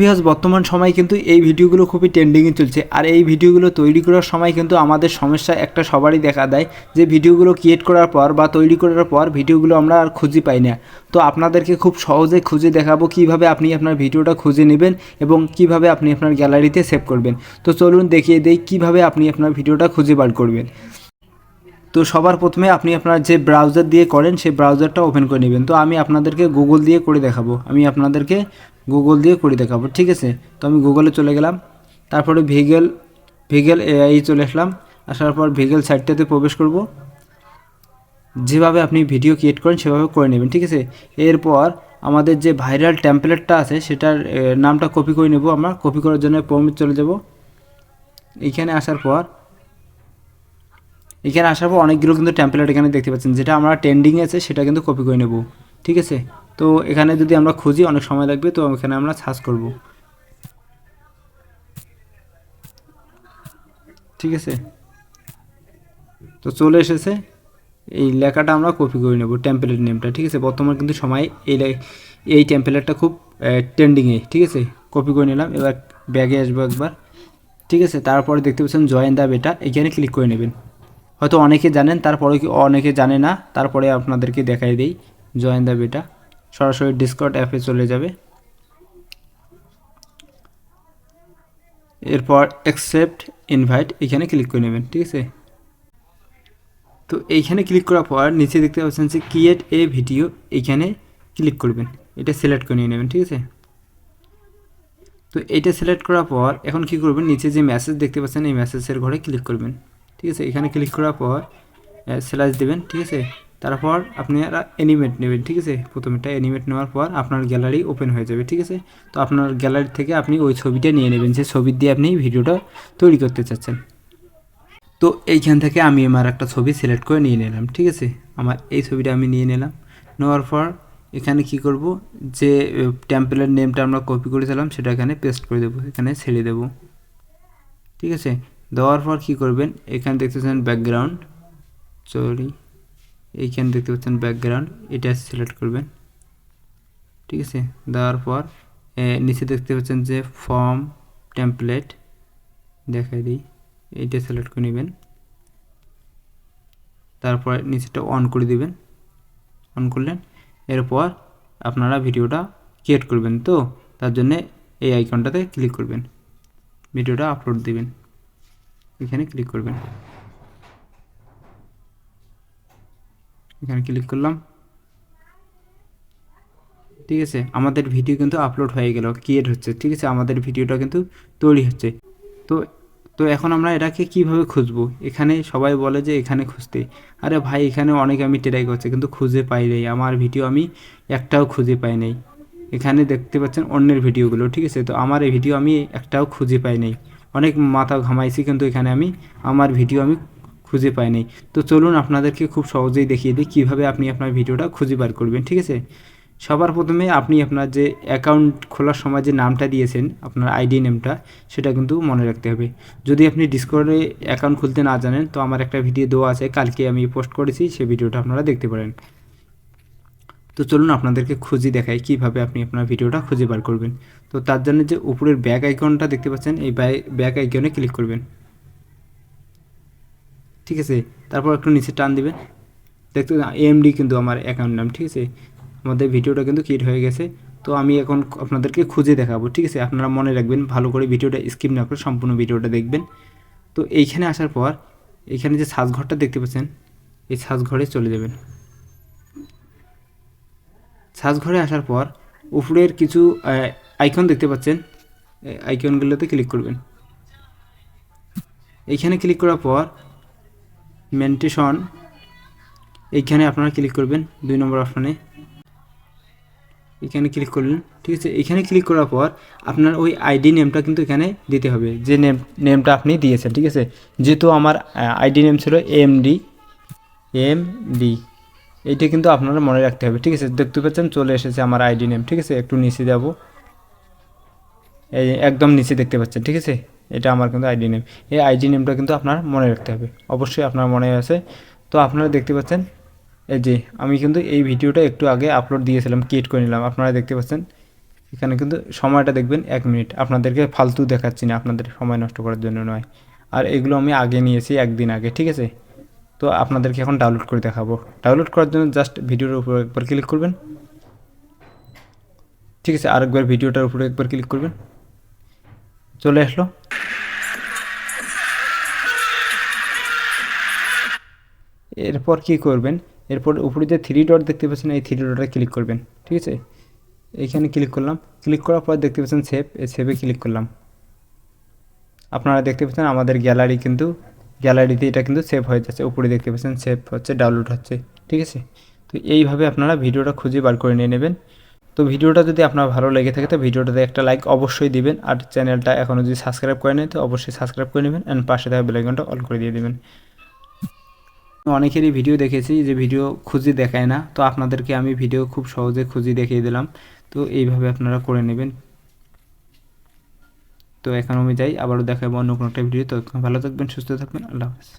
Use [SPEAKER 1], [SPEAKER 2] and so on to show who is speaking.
[SPEAKER 1] Because বর্তমান সময় কিন্তু এই ভিডিওগুলো খুবই ট্রেন্ডিংয়ে চলছে। আর এই ভিডিওগুলো তৈরি করার সময় কিন্তু আমাদের সমস্যা একটা সবারই দেখা দেয় যে ভিডিওগুলো ক্রিয়েট করার পর বা তৈরি করার পর ভিডিওগুলো আমরা আর খুঁজে পাই না। তো আপনাদেরকে খুব সহজে খুঁজে দেখাবো কীভাবে আপনি আপনার ভিডিওটা খুঁজে নেবেন এবং কীভাবে আপনি আপনার গ্যালারিতে সেভ করবেন। তো চলুন দেখিয়ে দেই কীভাবে আপনি আপনার ভিডিওটা খুঁজে বার করবেন। তো সবার প্রথমে আপনি আপনার যে ব্রাউজার দিয়ে করেন, সেই ব্রাউজারটা ওপেন করে নেবেন। তো আমি আপনাদেরকে গুগল দিয়ে করে দেখাবো। আমি আপনাদেরকে গুগল দিয়ে করে দেখাবো, ঠিক আছে? তো আমি গুগলে চলে গেলাম, তারপরে ভিগেল ভিগেল এআই চলে আসলাম, আসার পর ভিগেল সাইটটাতে প্রবেশ করব। যেভাবে আপনি ভিডিও ক্রিয়েট করেন, সেভাবে করে নেবেন, ঠিক আছে? এরপর আমাদের যে ভাইরাল টেমপ্লেটটা আছে, সেটার নামটা কপি করে নেব আমরা কপি করার জন্য প্রমিট চলে যাব। এইখানে আসার পর, এখানে আসার পর অনেকগুলো কিন্তু টেমপ্লেট এখানে দেখতে পাচ্ছেন, যেটা আমরা ট্রেন্ডিং আছে, সেটা কিন্তু কপি করে নেব, ঠিক আছে? তো এখানে যদি আমরা খুঁজি, অনেক সময় লাগবে, তো এখানে আমরা সার্চ করব। ঠিক আছে? তো চলে এসেছে। এই লেখাটা আমরা কপি করে নেব টেম্পলেট নেমটা ঠিক আছে? বর্তমান কিন্তু সময় এই এই টেম্পলেটটা খুব ট্রেন্ডিংয়ে ঠিক আছে? কপি করে নিলাম, এবার ব্যাগে আসব একবার। ঠিক আছে? তারপরে দেখতে পাচ্ছেন জয়েন দ্য বেটা এখানে ক্লিক করে নেবেন। হয়তো অনেকে জানেন তারপরে কি অনেকে জানে না, তারপরে আপনাদেরকে দেখাই দেই জয়েন দ্য বেটা সরাসরি ডিসকট অ্যাপে চলে যাবে। এরপর অ্যাকসেপ্ট ইনভাইট এখানে ক্লিক করে নেবেন, ঠিক আছে? তো এইখানে ক্লিক করার পর নিচে দেখতে পাচ্ছেন যে ক্রিয়েট এ ভিডিও এইখানে ক্লিক করবেন। এটা সিলেক্ট করে নিয়ে নেবেন, ঠিক আছে? তো এটা সিলেক্ট করার পর এখন কি করবেন? নিচে যে মেসেজ দেখতে পাচ্ছেন, এই মেসেজের ঘরে ক্লিক করবেন, ঠিক আছে? এখানে ক্লিক করার পর স্ল্যাশ দেবেন, ঠিক আছে? তারপর আপনারা অ্যানিমেট নেবেন, ঠিক আছে? প্রথমেটা অ্যানিমেট নেওয়ার পর আপনার গ্যালারি ওপেন হয়ে যাবে, ঠিক আছে? তো আপনার গ্যালারি থেকে আপনি ওই ছবিটা নিয়ে নেবেন, যে ছবি দিয়ে আপনি ভিডিওটা তৈরি করতে চাচ্ছেন। তো এইখান থেকে আমি আমার একটা ছবি সিলেক্ট করে নিয়ে নিলাম, ঠিক আছে? আমার এই ছবিটা আমি নিয়ে নিলাম। নেওয়ার পর এখানে কি করব? যে টেম্পলের নেমটা আমরা কপি করেছিলাম, সেটা এখানে পেস্ট করে দেবো, এখানে ছেড়ে দেবো। ঠিক আছে? দেওয়ার পর কি করবেন? এখানে দেখতেছেন ব্যাকগ্রাউন্ড সরি এইখানে দেখতে পাচ্ছেন ব্যাকগ্রাউন্ড এটা সিলেক্ট করবেন। ঠিক আছে? দেওয়ার পর নিচে দেখতে পাচ্ছেন যে ফর্ম টেমপ্লেট দেখাই দিই। এইটা সিলেক্ট করে নেবেন। তারপর নিচেটা অন করে দিবেন। অন করলেন। এরপর আপনারা ভিডিওটা ক্রিয়েট করবেন তো? তার জন্য এই আইকনটাতে ক্লিক করবেন। ভিডিওটা আপলোড দিবেন। এখানে ক্লিক করবেন। এখানে ক্লিক করলাম। ঠিক আছে, আমাদের ভিডিও কিন্তু আপলোড হয়ে গেল ক্রিয়েট হচ্ছে। ঠিক আছে, আমাদের ভিডিওটা কিন্তু তৈরি হচ্ছে। তো তো এখন আমরা এটাকে কীভাবে খুঁজবো? এখানে সবাই বলে যে এখানে খুঁজতে। আরে ভাই, এখানে অনেক আমি ট্রাই করছি, কিন্তু খুঁজে পাই নাই। আমার ভিডিও আমি একটাও খুঁজে পাই নাই। এখানে দেখতে পাচ্ছেন অন্যের ভিডিওগুলো ঠিক আছে? তো আমার এই ভিডিও আমি একটাও খুঁজে পাই নাই। অনেক মাথা ঘামাইছি, কিন্তু এখানে আমি, আমার ভিডিও আমি খুঁজে পাই নাই তো চলুন আপনাদেরকে খুব সহজেই দেখিয়ে দিই কীভাবে আপনি আপনার ভিডিওটা খুঁজে বার করবেন, ঠিক আছে? সবার প্রথমে আপনি আপনার যে অ্যাকাউন্ট খোলার সময় যে নামটা দিয়েছেন, আপনার আইডি নেমটা সেটা কিন্তু মনে রাখতে হবে। যদি আপনি ডিসকর্ডে অ্যাকাউন্ট খুলতে না জানেন, তো আমার একটা ভিডিও দেওয়া আছে, কালকে আমি পোস্ট করেছি সেই ভিডিওটা আপনারা দেখতে পারেন। তো চলুন আপনাদেরকে খুঁজে দেখাই কীভাবে আপনি আপনার ভিডিওটা খুঁজে বার করবেন। তো তার জন্য যে উপরের ব্যাক আইকনটা দেখতে পাচ্ছেন, এই ব্যাক আইকনে ক্লিক করবেন। ঠিক আছে? তারপর একটু নিচে টান দিবেন দেখতে এমডি কিন্তু আমার অ্যাকাউন্ট নাম ঠিক আছে? আমাদের ভিডিওটা কিন্তু ক্রিয়েট হয়ে গেছে। তো আমি এখন আপনাদেরকে খুঁজে দেখাবো, ঠিক আছে? আপনারা মনে রাখবেন, ভালো করে ভিডিওটা স্কিপ না করে সম্পূর্ণ ভিডিওটা দেখবেন। তো এইখানে আসার পর এখানে যে সাজ ঘরটা দেখতে পাচ্ছেন, এই সাজ ঘরে চলে যাবেন। সাজ ঘরে আসার পর, উপরের কিছু আইকন দেখতে পাচ্ছেন। আইকনগুলোতে ক্লিক করবেন। এইখানে ক্লিক করার পর মেন্টেশন এইখানে আপনারা ক্লিক করবেন দুই নম্বর অপশানে এখানে ক্লিক করলেন, ঠিক আছে? এখানে ক্লিক করার পর আপনার ওই আইডি নেমটা কিন্তু এখানে দিতে হবে। যে নেম নেমটা আপনি দিয়েছেন, ঠিক আছে? যেহেতু আমার আইডি নেম ছিল এম ডি এম ডি এইটা কিন্তু আপনারা মনে রাখতে হবে, ঠিক আছে? দেখতে পাচ্ছেন, চলে এসেছে আমার আইডি নেম ঠিক আছে? একটু নিচে যাব। একদম নিচে দেখতে পাচ্ছেন, ঠিক আছে? এটা আমার কিন্তু আইডি নেম এই আইডি নেমটা কিন্তু আপনার মনে রাখতে হবে। অবশ্যই আপনার মনে আছে। তো আপনারা দেখতে পাচ্ছেন, এই যে আমি কিন্তু এই ভিডিওটা একটু আগে আপলোড দিয়েছিলাম ক্রিয়েট করে নিলাম। আপনারা দেখতে পাচ্ছেন, এখানে কিন্তু সময়টা দেখবেন এক মিনিট আপনাদেরকে ফালতু দেখাচ্ছি না, আপনাদের সময় নষ্ট করার জন্য নয়। আর এগুলো আমি আগে নিয়েছি একদিন আগে, ঠিক আছে? তো আপনাদেরকে এখন ডাউনলোড করে দেখাবো। ডাউনলোড করার জন্য জাস্ট ভিডিওর উপর একবার ক্লিক করবেন। ঠিক আছে, আরেকবার ভিডিওটার উপরে একবার ক্লিক করবেন। চলে আসলো। এরপর কি করবেন? এরপর উপরে যে থ্রি ডট দেখতে পাচ্ছেন, এই থ্রি ডটে ক্লিক করবেন, ঠিক আছে? এইখানে ক্লিক করলাম। ক্লিক করার পর দেখতে পাচ্ছেন সেভ এই সেভে ক্লিক করলাম। আপনারা দেখতে পাচ্ছেন আমাদের গ্যালারি কিন্তু গ্যালারিতে এটা কিন্তু সেভ হয়ে যাচ্ছে। উপরে দেখতে পাচ্ছেন সেভ হচ্ছে ডাউনলোড হচ্ছে, ঠিক আছে? তো এইভাবে আপনারা ভিডিওটা খুঁজে বার করে নিয়ে নেবেন। তো ভিডিওটা যদি আপনার ভালো লেগে থাকে, তো ভিডিওটাতে একটা লাইক অবশ্যই দিবেন। আর চ্যানেলটা এখনও যদি সাবস্ক্রাইব করে নেয় তো অবশ্যই সাবস্ক্রাইব করে নেবেন অ্যান্ড পাশে থাকা বেলাইকনটা অল করে দিয়ে দেবেন। অনেকেরই ভিডিও দেখেছি যে ভিডিও খুঁজে দেখায় না, তো আপনাদেরকে আমি ভিডিও খুব সহজে খুঁজে দেখিয়ে দিলাম। তো এইভাবে আপনারা করে নেবেন। তো এখন আমি যাই, আবারও দেখাবো অন্য কোনো একটা ভিডিও তো ভালো থাকবেন, সুস্থ থাকবেন, আল্লাহ হাফেজ।